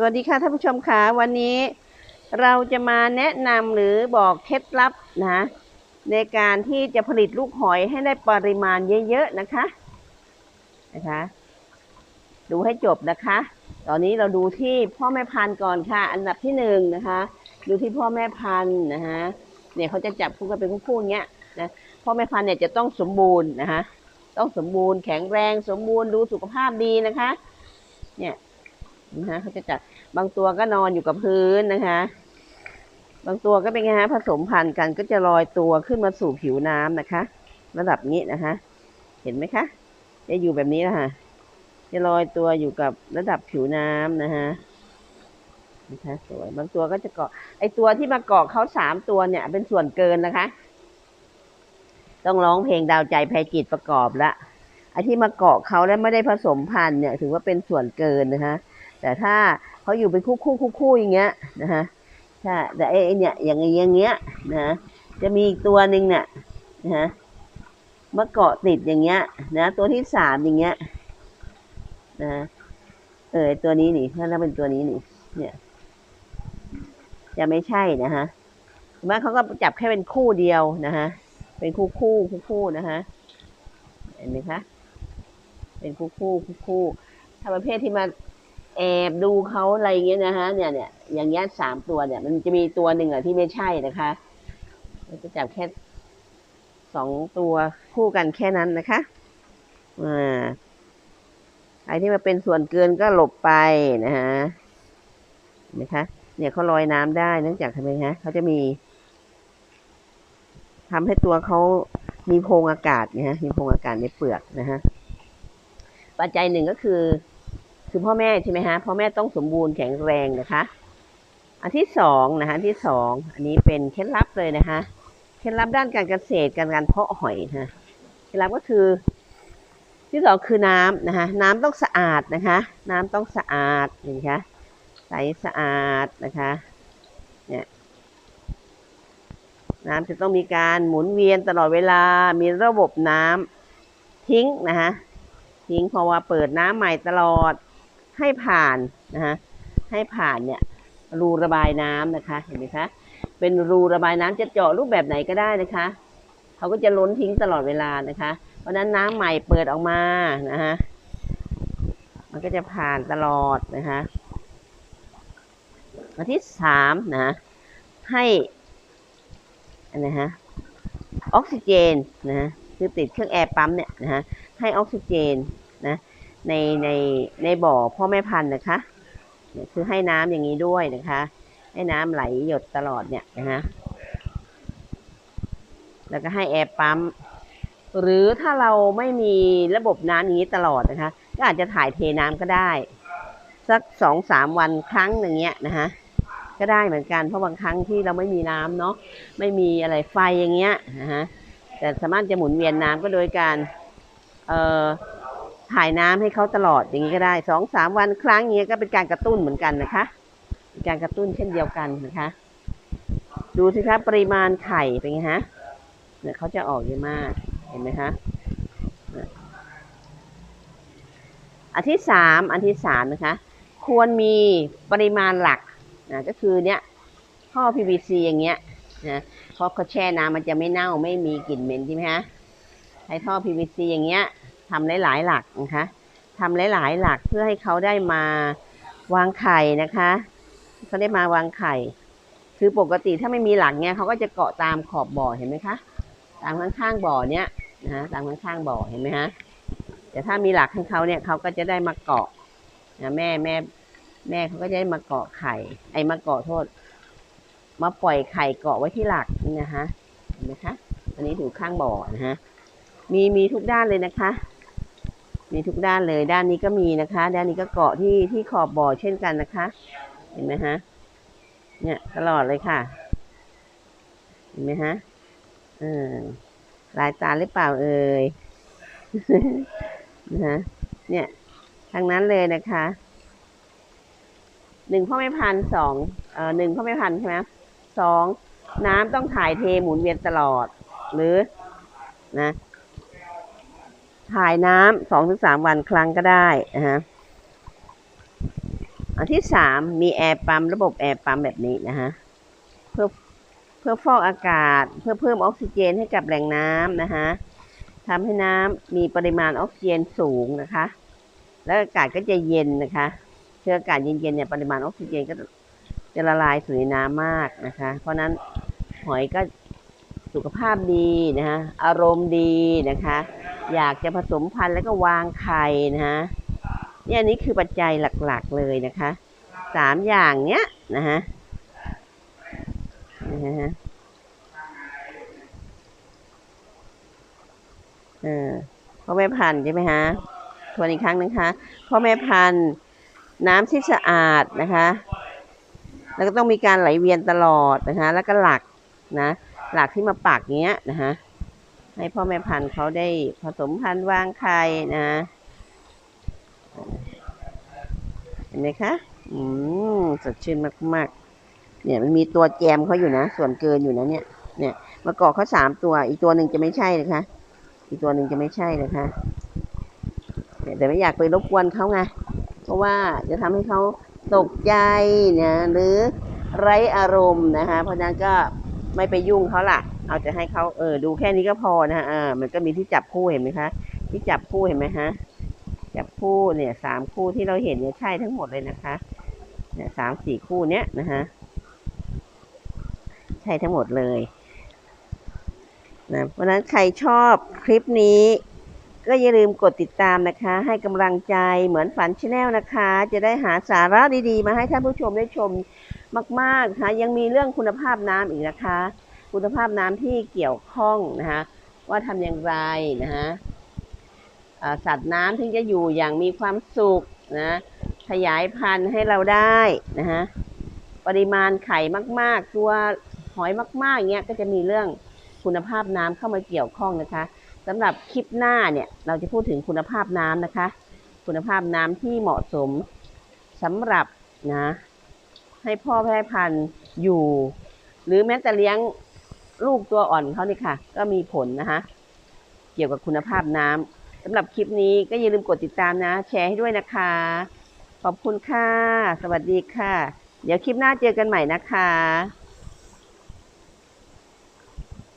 สวัสดีค่ะท่านผู้ชมค่ะวันนี้เราจะมาแนะนำหรือบอกเคล็ดลับนะในการที่จะผลิตลูกหอยให้ได้ปริมาณเยอะๆนะคะนะคะ ดูให้จบนะคะ ตอนนี้เราดูที่พ่อแม่พันธุ์ก่อนค่ะ อันดับที่หนึ่งนะคะ ดูที่พ่อแม่พันธุ์นะคะเนี่ยเขาจะจับคู่กันเป็นคู่ๆอย่างเงี้ยนะพ่อแม่พันธุ์เนี่ยจะต้องสมบูรณ์นะคะต้องสมบูรณ์แข็งแรงสมบูรณ์ดูสุขภาพดีนะคะ เนี่ย นะคะเขาจะจัดบางตัวก็นอนอยู่กับพื้นนะคะ บางตัวก็เป็นไงฮะผสมพันธุ์กันก็จะลอยตัวขึ้นมาสู่ผิวน้ำนะคะ ระดับนี้นะคะ เห็นไหมคะ จะอยู่แบบนี้นะคะจะลอยตัวอยู่กับระดับผิวน้ำนะคะนะคะสวยบางตัวก็จะเกาะ ไอตัวที่มาเกาะเขาสามตัวเนี่ย เป็นส่วนเกินนะคะ ต้องร้องเพลงดาวใจแพรจิตประกอบละไอที่มาเกาะเขาแล้วไม่ได้ผสมพันธุ์เนี่ย ถือว่าเป็นส่วนเกินนะคะ แต่ถ้าเขาอยู่เป็นคู่คู่คู่คู่อย่างเงี้ยนะคะถ้าแต่ไอ้เนี่ยอย่างเงี้ยอย่างเงี้ยนะจะมีอีกตัวหนึ่งเนี่ยนะมาเกาะติดอย่างเงี้ยนะตัวที่สามอย่างเงี้ยนะเออตัวนี้นี่ถ้าเป็นตัวนี้นี่เนี่ย จะไม่ใช่นะฮะแม้เขาก็จับแค่เป็นคู่เดียวนะฮะเป็นคู่คู่คู่คู่นะฮะเห็นไหมคะเป็นคู่คู่คู่คู่ถ้าประเภทที่มา แอบดูเขาอะไรอย่างเงี้ยนะฮะเนี่ยเนี่ยอย่างเงี้ยสามตัวเนี่ย มันจะมีตัวหนึ่งอะที่ไม่ใช่นะคะเราจะจับแค่สองตัวคู่กันแค่นั้นนะคะอ่าใครที่มาเป็นส่วนเกินก็หลบไปนะฮะเห็นไหมคะ เนี่ยเขาลอยน้ำได้เนื่องจากทำไมฮะเขาจะมีทำให้ตัวเขามีโพรงอากาศนะฮะมีโพรงอากาศในเปลือกนะฮะปัจจัยหนึ่งก็คือ คือพ่อแม่ใช่ไหมฮะพ่อแม่ต้องสมบูรณ์แข็งแรงนะคะ อันที่สองนะคะที่สองอันนี้เป็นเคล็ดลับเลยนะคะเคล็ดลับด้านการเกษตรการการเพาะหอยนะเคล็ดลับก็คือ ที่สองคือน้ำนะคะน้ำต้องสะอาดนะคะ น้ำต้องสะอาดเห็นคะใสสะอาดนะคะเนี่ยน้ำจะต้องมีการหมุนเวียนตลอดเวลา มีระบบน้ำทิ้งนะคะทิ้งเพราะว่าเปิดน้ำใหม่ตลอด ให้ผ่านนะคะให้ผ่านเนี่ยรูระบายน้ำนะคะเห็นไหมคะเป็นรูระบายน้ำจะเจาะรูปแบบไหนก็ได้นะคะเขาก็จะล้นทิ้งตลอดเวลานะคะ เพราะฉะนั้นน้ำใหม่เปิดออกมานะคะมันก็จะผ่านตลอดนะคะอันที่สามนะให้อันนะฮะออกซิเจนนะคือติดเครื่องแอร์ปั๊มเนี่ยนะฮะให้ออกซิเจนนะ ในในในบ่อพ่อแม่พันธุ์นะคะ คือให้น้ำอย่างนี้ด้วยนะคะ ให้น้ำไหลหยดตลอดเนี่ยนะฮะแล้วก็ให้แอร์ปั๊มหรือถ้าเราไม่มีระบบน้ำอย่างนี้ตลอดนะคะ ก็อาจจะถ่ายเทน้ำก็ได้ สักสองสามวันครั้งอย่างเงี้ยนะคะก็ได้เหมือนกันเพราะบางครั้งที่เราไม่มีน้ำเนาะไม่มีอะไรไฟอย่างเงี้ยนะฮะแต่สามารถจะหมุนเวียนน้ำก็โดยการเอ่อ ถ่ายน้ำให้เขาตลอดอย่างนี้ก็ได้สองสามวันครั้งอย่างเงี้ยก็เป็นการกระตุ้นเหมือนกันนะคะเป็นการกระตุ้นเช่นเดียวกันนะคะ ดูสิคะปริมาณไข่เป็นไงฮะเนี่ยเขาจะออกเยอะมากเห็นไหมคะอันที่สามอันที่สามนะคะ ควรมีปริมาณหลักนะก็คือเนี้ยท่อ PVC อย่างเงี้ยนะเพราะเขาแช่น้ำมันจะไม่เน่าไม่มีกลิ่นเหม็นใช่ไหมฮะใช้ท่อ PVC อย่างเงี้ย ทำหลายๆ หลักนะคะทำหลายๆ หลักเพื่อให้เขาได้มาวางไข่นะคะเขาได้มาวางไข่ คือปกติถ้าไม่มีหลักเนี้ยเขาก็จะเกาะตามขอบบ่อเห็นไหมคะ ตามข้างๆบ่อเนี้ยนะฮะตามข้างๆบ่อเห็นไหมฮะแต่ถ้ามีหลักให้เขาเนี่ยเขาก็จะได้มาเกาะนะแม่แม่แม่เขาก็จะได้มาเกาะไข่ ไอ้มาเกาะโทษ มาปล่อยไข่เกาะไว้ที่หลักนี่นะคะเห็นไหมคะอันนี้ถูข้างบ่อนะฮะมีมีทุกด้านเลยนะคะ มีทุกด้านเลยด้านนี้ก็มีนะคะ ด้านนี้ก็เกาะที่ที่ขอบบ่อเช่นกันนะคะ เห็นไหมฮะเนี่ยตลอดเลยค่ะ เห็นไหมฮะเออลายตาหรือเปล่าเอ่ยนะฮะเนี่ยทั้งนั้นเลยนะคะหนึ่งพ่อแม่พันสองเอ่อหนึ่งพ่อแม่พันใช่ไหมสองน้ำต้องถ่ายเทหมุนเวียนตลอด หรือนะ ถ่ายน้ำสองถึงสามวันครั้งก็ได้นะฮะอันที่สามมีแอร์ปั๊มระบบแอร์ปั๊มแบบนี้นะฮะเพื่อเพื่อฟอกอากาศ เพื่อเพิ่มออกซิเจนให้กับแหล่งน้ำนะคะทำให้น้ำมีปริมาณออกซิเจนสูงนะคะ แล้วอากาศก็จะเย็นนะคะเชื้ออากาศเย็นๆเนี่ยปริมาณออกซิเจนก็จะละลายสู่ในน้ำมากนะคะ เพราะฉะนั้นหอยก็สุขภาพดีนะคะอารมณ์ดีนะคะ อยากจะผสมพันธุ์แล้วก็วางไข่นะคะเนี่ยอันนี้คือปัจจัยหลักๆเลยนะคะสามอย่างเนี้ยนะฮะนะฮะเออพ่อแม่พันธุ์ใช่ไหมฮะทวนอีกครั้งนึงคะพ่อแม่พันธุ์น้ำที่สะอาดนะคะ แล้วก็ต้องมีการไหลเวียนตลอดนะคะ แล้วก็หลักนะ หลักที่มาปักเงี้ยนะคะ ให้พ่อแม่พันธุ์เขาได้ผสมพันธุ์วางไข่นะเห็นไหมคะ อืมสดชื่นมากๆ เนี่ยมันมีตัวแจมเขาอยู่นะ ส่วนเกินอยู่นะเนี่ย เนี่ยมะกอกเขาสามตัว อีกตัวหนึ่งจะไม่ใช่เลยคะอีกตัวหนึ่งจะไม่ใช่เลยคะเนี่ยแต่ไม่อยากไปรบกวนเขาไง เพราะว่าจะทำให้เขาตกใจเนี่ยหรือไร้อารมณ์นะคะ เพราะฉะนั้นก็ไม่ไปยุ่งเขาล่ะ เอาจะให้เขาเออดูแค่นี้ก็พอนะฮะอ่ามันก็มีที่จับคู่เห็นไหมคะ ที่จับคู่เห็นไหมฮะจับคู่เนี่ยสามคู่ที่เราเห็นเนี่ยใช่ทั้งหมดเลยนะคะเนี่ยสามสี่คู่เนี้ยนะฮะใช่ทั้งหมดเลยนะเพราะฉะนั้นใครชอบคลิปนี้ ก็อย่าลืมกดติดตามนะคะ ให้กำลังใจเหมือนฝันชาแนลนะคะ จะได้หาสาระดีๆ มาให้ท่านผู้ชมได้ชมมากๆนะคะยังมีเรื่องคุณภาพน้ำอีกนะคะ คุณภาพน้ำที่เกี่ยวข้องนะคะว่าทำอย่างไรนะคะสัตว์น้ำถึงจะอยู่อย่างมีความสุขนะขยายพันธุ์ให้เราได้นะคะปริมาณไข่มาก ๆ ตัวหอยมากๆเงี้ยก็จะมีเรื่องคุณภาพน้ำเข้ามาเกี่ยวข้องนะคะสำหรับคลิปหน้าเนี่ยเราจะพูดถึงคุณภาพน้ำนะคะ คุณภาพน้ำที่เหมาะสมสำหรับนะให้พ่อแพร่พันธุ์อยู่ หรือแม้แต่เลี้ยง ลูกตัวอ่อนเขานี่ค่ะ ก็มีผลนะคะเกี่ยวกับคุณภาพน้ำสำหรับคลิปนี้ก็อย่าลืมกดติดตามนะ แชร์ให้ด้วยนะคะ ขอบคุณค่ะ สวัสดีค่ะ เดี๋ยวคลิปหน้าเจอกันใหม่นะคะ